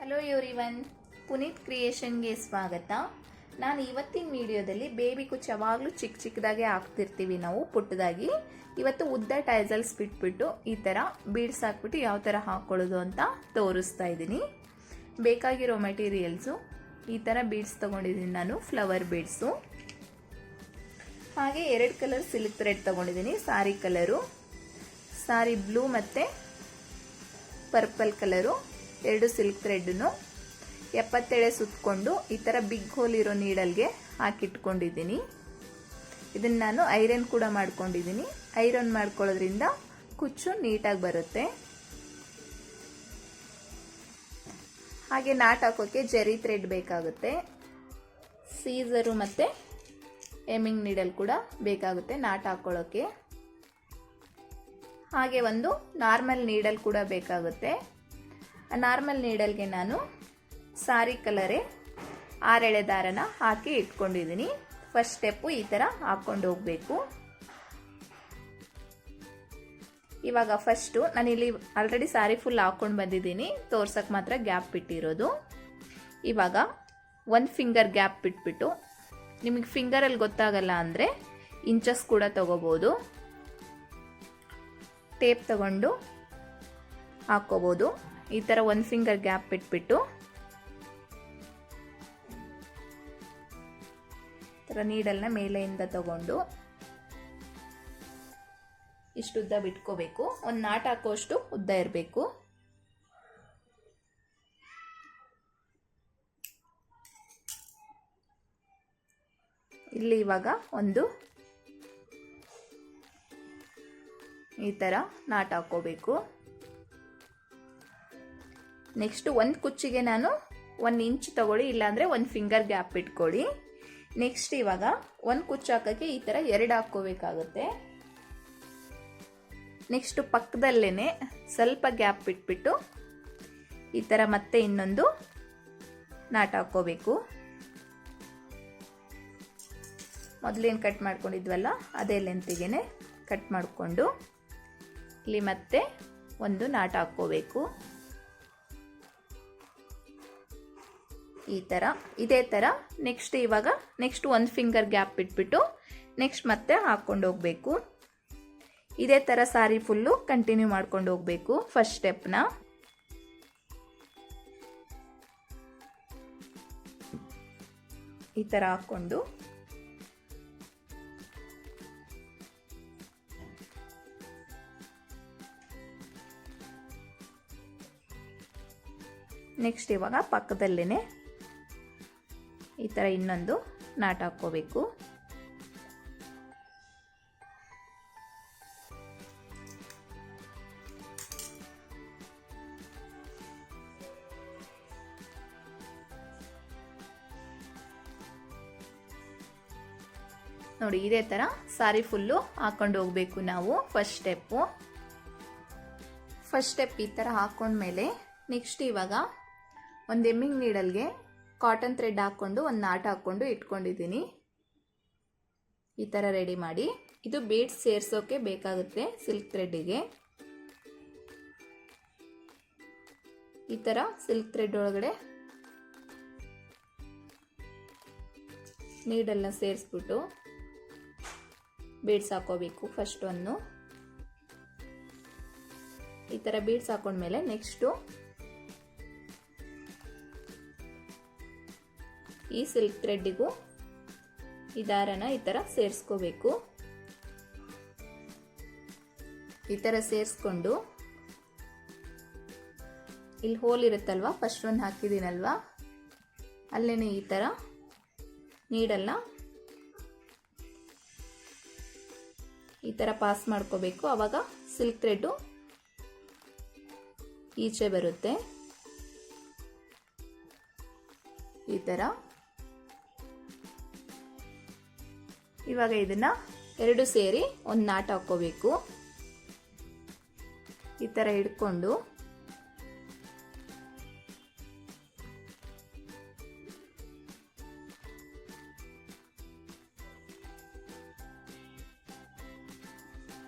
Hello ಇವನ್ ಪುನೀತ್ ಕ್ರಿಯೇಷನ್ಗೆ ಸ್ವಾಗತ. ನಾನು ಇವತ್ತಿನ ವಿಡಿಯೋದಲ್ಲಿ ಬೇಬಿ ಕುಚ್ ಯಾವಾಗಲೂ ಚಿಕ್ಕ ಚಿಕ್ಕದಾಗೆ ಹಾಕ್ತಿರ್ತೀವಿ ನಾವು ಪುಟ್ಟದಾಗಿ ಇವತ್ತು ಉದ್ದ ಟೈಸಲ್ಸ್ ಬಿಟ್ಬಿಟ್ಟು ಈ ಥರ ಬೀಡ್ಸ್ ಹಾಕ್ಬಿಟ್ಟು ಯಾವ ಥರ ಹಾಕ್ಕೊಳ್ಳೋದು ಅಂತ ತೋರಿಸ್ತಾ ಇದ್ದೀನಿ. ಬೇಕಾಗಿರೋ ಮೆಟೀರಿಯಲ್ಸು ಈ ಥರ ಬೀಡ್ಸ್ ತೊಗೊಂಡಿದ್ದೀನಿ ನಾನು ಫ್ಲವರ್ ಬೀಡ್ಸು ಹಾಗೆ ಎರಡು ಕಲರ್ ಸಿಲ್ಕ್ ಥ್ರೆಡ್ ತೊಗೊಂಡಿದ್ದೀನಿ ಸಾರಿ ಕಲರು ಸಾರಿ ಬ್ಲೂ ಮತ್ತು ಪರ್ಪಲ್ ಕಲರು ಎರಡು ಸಿಲ್ಕ್ ಥ್ರೆಡ್ನು ಎಪ್ಪತ್ತೆಳೆ ಸುತ್ತಕೊಂಡು ಈ ಥರ ಬಿಗ್ ಹೋಲ್ ಇರೋ ನೀಡಲ್ಗೆ ಹಾಕಿಟ್ಕೊಂಡಿದ್ದೀನಿ. ಇದನ್ನು ನಾನು ಐರನ್ ಕೂಡ ಮಾಡ್ಕೊಂಡಿದ್ದೀನಿ. ಐರನ್ ಮಾಡ್ಕೊಳ್ಳೋದ್ರಿಂದ ಕುಚ್ಚು ನೀಟಾಗಿ ಬರುತ್ತೆ. ಹಾಗೆ ನಾಟ್ ಹಾಕೋಕ್ಕೆ ಜರಿ ಥ್ರೆಡ್ ಬೇಕಾಗುತ್ತೆ. ಸೀಸರು ಮತ್ತು ಎಮಿಂಗ್ ನೀಡಲ್ ಕೂಡ ಬೇಕಾಗುತ್ತೆ ನಾಟ್ ಹಾಕ್ಕೊಳ್ಳೋಕ್ಕೆ ಹಾಗೆ ಒಂದು ನಾರ್ಮಲ್ ನೀಡಲ್ ಕೂಡ ಬೇಕಾಗುತ್ತೆ. ನಾರ್ಮಲ್ ನೀಡಲ್ಗೆ ನಾನು ಸಾರಿ ಕಲರೇ ಆರೆಳೆ ದಾರನ ಹಾಕಿ ಇಟ್ಕೊಂಡಿದ್ದೀನಿ. ಫಸ್ಟ್ ಸ್ಟೆಪ್ಪು ಈ ಥರ ಹಾಕ್ಕೊಂಡು ಹೋಗಬೇಕು. ಇವಾಗ ಫಸ್ಟು ನಾನಿಲ್ಲಿ ಆಲ್ರೆಡಿ ಸಾರಿ ಫುಲ್ ಹಾಕ್ಕೊಂಡು ಬಂದಿದ್ದೀನಿ. ತೋರ್ಸಕ್ಕೆ ಮಾತ್ರ ಗ್ಯಾಪ್ ಬಿಟ್ಟಿರೋದು. ಇವಾಗ ಒಂದು ಫಿಂಗರ್ ಗ್ಯಾಪ್ ಬಿಟ್ಬಿಟ್ಟು ನಿಮಗೆ ಫಿಂಗರಲ್ಲಿ ಗೊತ್ತಾಗಲ್ಲ ಅಂದರೆ ಇಂಚಸ್ ಕೂಡ ತಗೋಬೋದು. ಟೇಪ್ ತಗೊಂಡು ಹಾಕ್ಕೋಬೋದು ಈ ಥರ ಒಂದು ಫಿಂಗರ್ ಗ್ಯಾಪ್ ಬಿಟ್ಬಿಟ್ಟು ಥರ ನೀಡಲ್ನ ಮೇಲೆಯಿಂದ ತಗೊಂಡು ಇಷ್ಟು ಉದ್ದ ಬಿಟ್ಕೋಬೇಕು. ಒಂದು ನಾಟ್ ಹಾಕೋಷ್ಟು ಉದ್ದ ಇರಬೇಕು. ಇಲ್ಲಿ ಇವಾಗ ಒಂದು ಈ ಥರ ನಾಟ್ ಹಾಕೋಬೇಕು. ನೆಕ್ಸ್ಟ್ ಒಂದು ಕುಚ್ಚಿಗೆ ನಾನು ಒಂದು ಇಂಚ್ ತಗೊಳ್ಳಿ, ಇಲ್ಲಾಂದರೆ ಒಂದು ಫಿಂಗರ್ ಗ್ಯಾಪ್ ಇಟ್ಕೊಳ್ಳಿ. ನೆಕ್ಸ್ಟ್ ಇವಾಗ ಒಂದು ಕುಚ್ಚು ಹಾಕೋಕ್ಕೆ ಈ ಥರ ಎರಡು ಹಾಕ್ಕೋಬೇಕಾಗುತ್ತೆ. ನೆಕ್ಸ್ಟ್ ಪಕ್ಕದಲ್ಲೇ ಸ್ವಲ್ಪ ಗ್ಯಾಪ್ ಬಿಟ್ಬಿಟ್ಟು ಈ ಥರ ಮತ್ತೆ ಇನ್ನೊಂದು ನಾಟ್ ಹಾಕ್ಕೋಬೇಕು. ಮೊದಲೇನು ಕಟ್ ಮಾಡ್ಕೊಂಡಿದ್ವಲ್ಲ, ಅದೇ ಲೆಂತಿಗೆ ಕಟ್ ಮಾಡಿಕೊಂಡು ಇಲ್ಲಿ ಮತ್ತೆ ಒಂದು ನಾಟ್ ಹಾಕ್ಕೋಬೇಕು. ಈ ಥರ ಇದೇ ಥರ ನೆಕ್ಸ್ಟ್ ಇವಾಗ ನೆಕ್ಸ್ಟ್ ಒಂದು ಫಿಂಗರ್ ಗ್ಯಾಪ್ ಬಿಟ್ಬಿಟ್ಟು ನೆಕ್ಸ್ಟ್ ಮತ್ತೆ ಹಾಕ್ಕೊಂಡು ಹೋಗಬೇಕು. ಇದೇ ಥರ ಸಾರಿ ಫುಲ್ಲು ಕಂಟಿನ್ಯೂ ಮಾಡ್ಕೊಂಡು ಹೋಗಬೇಕು ಫಸ್ಟ್ ಸ್ಟೆಪ್ನ ಈ ಥರ ಹಾಕ್ಕೊಂಡು. ನೆಕ್ಸ್ಟ್ ಇವಾಗ ಪಕ್ಕದಲ್ಲೇ ಈ ಥರ ಇನ್ನೊಂದು ನಾಟ್ ಹಾಕ್ಕೋಬೇಕು. ನೋಡಿ, ಇದೇ ಥರ ಸಾರಿ ಫುಲ್ಲು ಹಾಕ್ಕೊಂಡು ಹೋಗಬೇಕು ನಾವು ಫಸ್ಟ್ ಸ್ಟೆಪ್ಪು. ಫಸ್ಟ್ ಸ್ಟೆಪ್ ಈ ಥರ ಹಾಕ್ಕೊಂಡ್ಮೇಲೆ ನೆಕ್ಸ್ಟ್ ಇವಾಗ ಒಂದು ಎಮ್ಮಿಂಗ್ ನೀಡಲ್ಗೆ ಕಾಟನ್ ಥ್ರೆಡ್ ಹಾಕ್ಕೊಂಡು ಒಂದು ನಾಟ್ ಹಾಕ್ಕೊಂಡು ಇಟ್ಕೊಂಡಿದ್ದೀನಿ. ಈ ಥರ ರೆಡಿ ಮಾಡಿ. ಇದು ಬೀಡ್ಸ್ ಸೇರಿಸೋಕೆ ಬೇಕಾಗುತ್ತೆ ಸಿಲ್ಕ್ ಥ್ರೆಡ್ಡಿಗೆ ಈ ಥರ ಸಿಲ್ಕ್ ಥ್ರೆಡ್ ಒಳಗಡೆ ನೀಡೆಲ್ಲ ಸೇರಿಸ್ಬಿಟ್ಟು ಬೀಡ್ಸ್ ಹಾಕೋಬೇಕು ಫಸ್ಟ್ ಒಂದು. ಈ ಥರ ಬೀಡ್ಸ್ ಹಾಕೊಂಡ್ಮೇಲೆ ನೆಕ್ಸ್ಟು ಈ ಸಿಲ್ಕ್ ಥ್ರೆಡ್ಡಿಗೂ ಈ ದಾರನ ಈ ಥರ ಸೇರಿಸ್ಕೋಬೇಕು. ಈ ಥರ ಸೇರಿಸ್ಕೊಂಡು ಇಲ್ಲಿ ಹೋಲ್ ಇರುತ್ತಲ್ವ? ಫಸ್ಟ್ ಒಂದು ಹಾಕಿದ್ದೀನಲ್ವ? ಅಲ್ಲೇ ಈ ಥರ ನೀಡಲ್ಲ ಈ ಥರ ಪಾಸ್ ಮಾಡ್ಕೋಬೇಕು. ಆವಾಗ ಸಿಲ್ಕ್ ಥ್ರೆಡ್ಡು ಈಚೆ ಬರುತ್ತೆ. ಈ ಥರ ಇವಾಗ ಇದನ್ನ ಎರಡು ಸೇರಿ ಒಂದು ನಾಟ ಹಾಕೋಬೇಕು ಈ ಥರ ಹಿಡ್ಕೊಂಡು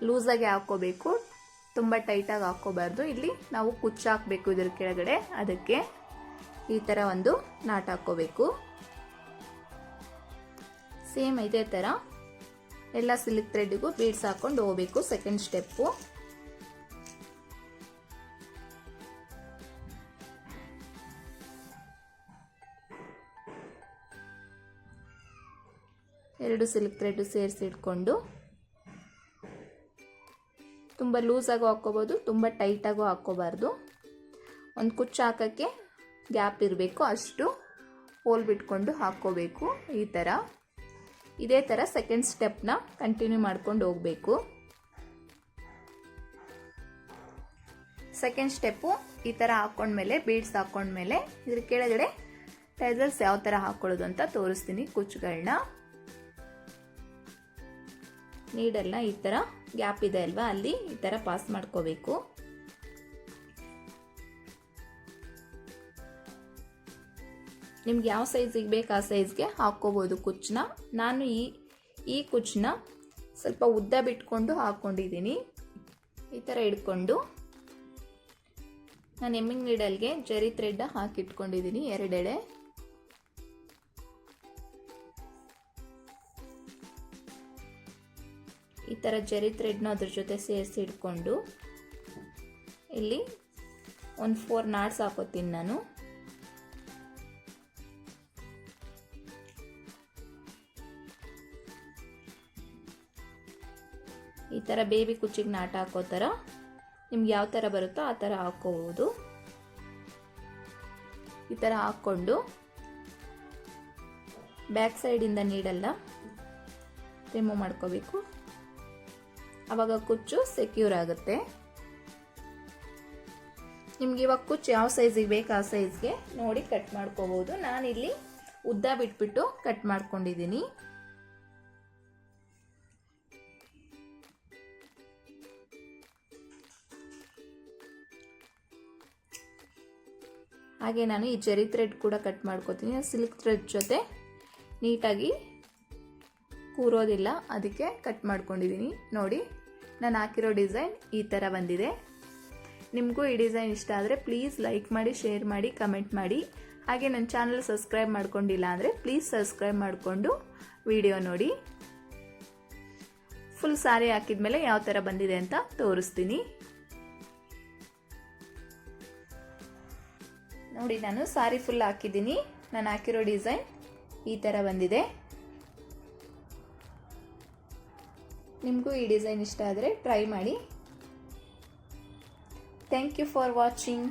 ಲೂಸಾಗಿ ಹಾಕ್ಕೋಬೇಕು. ತುಂಬ ಟೈಟಾಗಿ ಹಾಕ್ಕೋಬಾರ್ದು. ಇಲ್ಲಿ ನಾವು ಕುಚ್ಚು ಹಾಕಬೇಕು ಇದ್ರ ಕೆಳಗಡೆ. ಅದಕ್ಕೆ ಈ ಥರ ಒಂದು ನಾಟ್ ಹಾಕ್ಕೋಬೇಕು. ಸೇಮ್ ಇದೇ ಥರ ಎಲ್ಲ ಸಿಲ್ಕ್ ಥ್ರೆಡ್ಡಿಗೂ ಬೀಡ್ಸ್ ಹಾಕೊಂಡು ಹೋಗ್ಬೇಕು ಸೆಕೆಂಡ್ ಸ್ಟೆಪ್ಪು ಎರಡು ಸಿಲ್ಕ್ ಥ್ರೆಡ್ ಸೇರಿಸಿ ಇಟ್ಕೊಂಡು ತುಂಬ ಲೂಸಾಗೂ ಹಾಕ್ಕೋಬೋದು, ತುಂಬ ಟೈಟಾಗೂ ಹಾಕ್ಕೋಬಾರ್ದು. ಒಂದು ಕುಚ್ಚು ಹಾಕೋಕ್ಕೆ ಗ್ಯಾಪ್ ಇರಬೇಕು, ಅಷ್ಟು ಹೋಲ್ ಬಿಟ್ಕೊಂಡು ಹಾಕ್ಕೋಬೇಕು ಈ ಥರ ಇದೇ ಥರ ಸೆಕೆಂಡ್ ಸ್ಟೆಪ್ನ ಕಂಟಿನ್ಯೂ ಮಾಡ್ಕೊಂಡು ಹೋಗಬೇಕು. ಸೆಕೆಂಡ್ ಸ್ಟೆಪ್ಪು ಈ ಥರ ಹಾಕ್ಕೊಂಡ್ಮೇಲೆ ಬೀಡ್ಸ್ ಹಾಕ್ಕೊಂಡ್ಮೇಲೆ ಇದ್ರ ಕೆಳಗಡೆ ಟೈಸಲ್ಸ್ ಯಾವ ಥರ ಹಾಕ್ಕೊಳ್ಳೋದು ಅಂತ ತೋರಿಸ್ತೀನಿ ಕುಚ್ಚುಗಳನ್ನ ನೀಡಲ್ಲ ಈ ಥರ ಗ್ಯಾಪ್ ಇದೆ ಅಲ್ವಾ, ಅಲ್ಲಿ ಈ ಥರ ಪಾಸ್ ಮಾಡ್ಕೋಬೇಕು. ನಿಮ್ಗೆ ಯಾವ ಸೈಜಿಗೆ ಬೇಕು ಆ ಸೈಜ್ಗೆ ಹಾಕ್ಕೋಬೋದು ಕುಚ್ಚನ್ನ. ನಾನು ಈ ಈ ಕುಚ್ಚನ್ನ ಸ್ವಲ್ಪ ಉದ್ದ ಬಿಟ್ಕೊಂಡು ಹಾಕ್ಕೊಂಡಿದ್ದೀನಿ ಈ ಥರ ಇಟ್ಕೊಂಡು ನಾನು ಎಮ್ಮಿಂಗ್ ನೀಡಲ್ಗೆ ಜರಿ ಥ್ರೆಡ್ ಹಾಕಿಟ್ಕೊಂಡಿದ್ದೀನಿ ಎರಡೆಡೆ ಈ ಥರ ಜರಿ ಥ್ರೆಡ್ನ ಅದ್ರ ಜೊತೆ ಸೇರಿಸಿ ಇಟ್ಕೊಂಡು ಇಲ್ಲಿ ಒಂದು ಫೋರ್ ನಾಟ್ಸ್ ಹಾಕೋತೀನಿ ನಾನು. ಈ ಥರ ಬೇಬಿ ಕುಚ್ಚಿಗೆ ನಾಟ ಹಾಕೋ ಥರ ನಿಮ್ಗೆ ಯಾವ ಥರ ಬರುತ್ತೋ ಆ ಥರ ಹಾಕ್ಕೋಬೋದು ಈ ಥರ ಹಾಕ್ಕೊಂಡು ಬ್ಯಾಕ್ ಸೈಡಿಂದ ನೀಡಲ್ಲ ರಿಮೂವ್ ಮಾಡ್ಕೋಬೇಕು. ಆವಾಗ ಕುಚ್ಚು ಸೆಕ್ಯೂರ್ ಆಗುತ್ತೆ. ನಿಮ್ಗೆ ಇವಾಗ ಕುಚ್ಚು ಯಾವ ಸೈಜಿಗೆ ಬೇಕು ಆ ಸೈಜ್ಗೆ ನೋಡಿ ಕಟ್ ಮಾಡ್ಕೋಬೋದು. ನಾನಿಲ್ಲಿ ಉದ್ದ ಬಿಟ್ಬಿಟ್ಟು ಕಟ್ ಮಾಡ್ಕೊಂಡಿದ್ದೀನಿ ಹಾಗೆ ನಾನು ಈ ಜರಿ ಥ್ರೆಡ್ ಕೂಡ ಕಟ್ ಮಾಡ್ಕೋತೀನಿ. ಸಿಲ್ಕ್ ಥ್ರೆಡ್ ಜೊತೆ ನೀಟಾಗಿ ಕೂರೋದಿಲ್ಲ. ಅದಕ್ಕೆ ಕಟ್ ಮಾಡ್ಕೊಂಡಿದ್ದೀನಿ ನೋಡಿ, ನಾನು ಹಾಕಿರೋ ಡಿಸೈನ್ ಈ ಥರ ಬಂದಿದೆ. ನಿಮಗೂ ಈ ಡಿಸೈನ್ ಇಷ್ಟ ಆದರೆ ಪ್ಲೀಸ್ ಲೈಕ್ ಮಾಡಿ ಶೇರ್ ಮಾಡಿ ಕಮೆಂಟ್ ಮಾಡಿ. ಹಾಗೆ ನನ್ನ ಚಾನಲ್ ಸಬ್ಸ್ಕ್ರೈಬ್ ಮಾಡ್ಕೊಂಡಿಲ್ಲ ಅಂದರೆ ಪ್ಲೀಸ್ ಸಬ್ಸ್ಕ್ರೈಬ್ ಮಾಡಿಕೊಂಡು ವಿಡಿಯೋ ನೋಡಿ. ಫುಲ್ ಸಾರಿ ಹಾಕಿದ್ಮೇಲೆ ಯಾವ ಥರ ಬಂದಿದೆ ಅಂತ ತೋರಿಸ್ತೀನಿ. ನೋಡಿ ನಾನು ಸಾರಿ ಫುಲ್ ಹಾಕಿದ್ದೀನಿ. ನಾನು ಹಾಕಿರೋ ಡಿಸೈನ್ ಈ ಥರ ಬಂದಿದೆ. ನಿಮಗೂ ಈ ಡಿಸೈನ್ ಇಷ್ಟ ಆದರೆ ಟ್ರೈ ಮಾಡಿ. Thank you for watching